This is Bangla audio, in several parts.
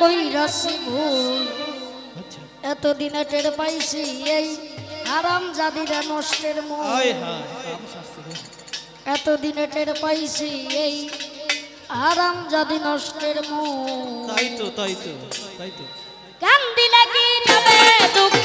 কইরাছি ভুল এত দিনে টের পাইছি এই হারাম জাদিরা নষ্টের মূল। এতদিনে টের পাইছি এই হারাম জাদি নষ্টের মূল। তাই তো তাই তো তাই তো। কান্দি লাগি রবে দুঃখ?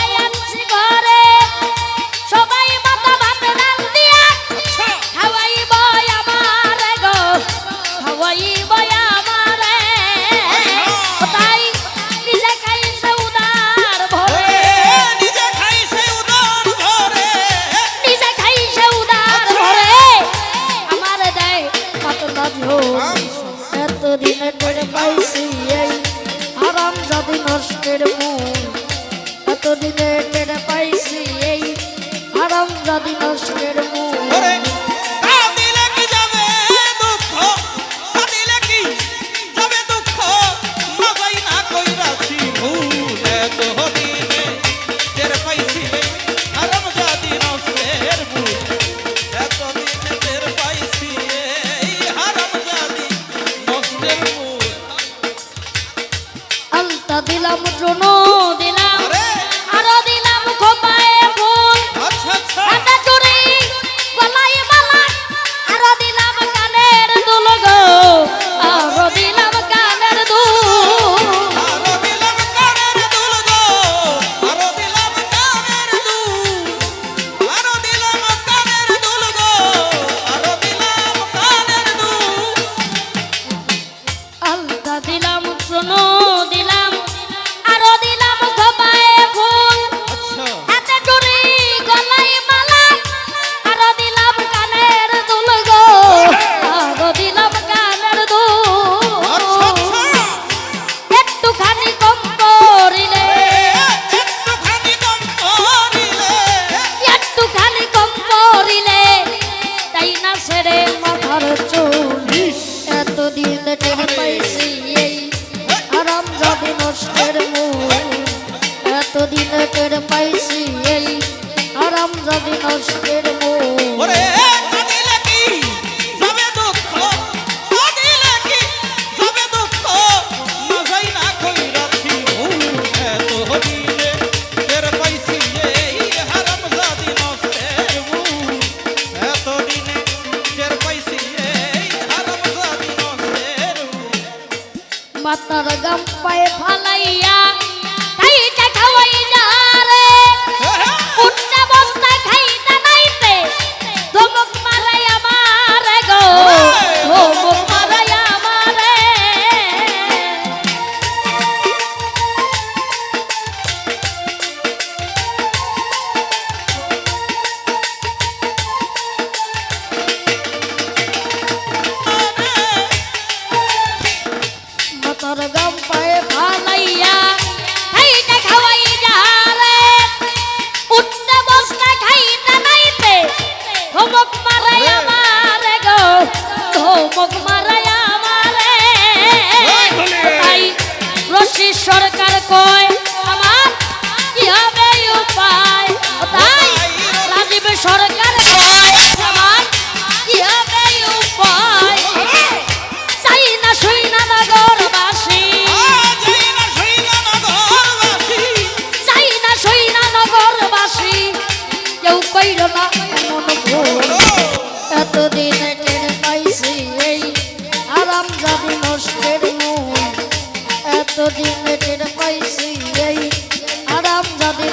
দুঃখের দিনের এতদিনে টেনে পাইছি এই আরাম যদি নষ্টের মারাই আমার গো ধমক মারাই আমার। সরকার কয় আমার কি হবে উপায়? জানি নষ্টের মূল। এতদিন টের পাইছি এই আরাম জানি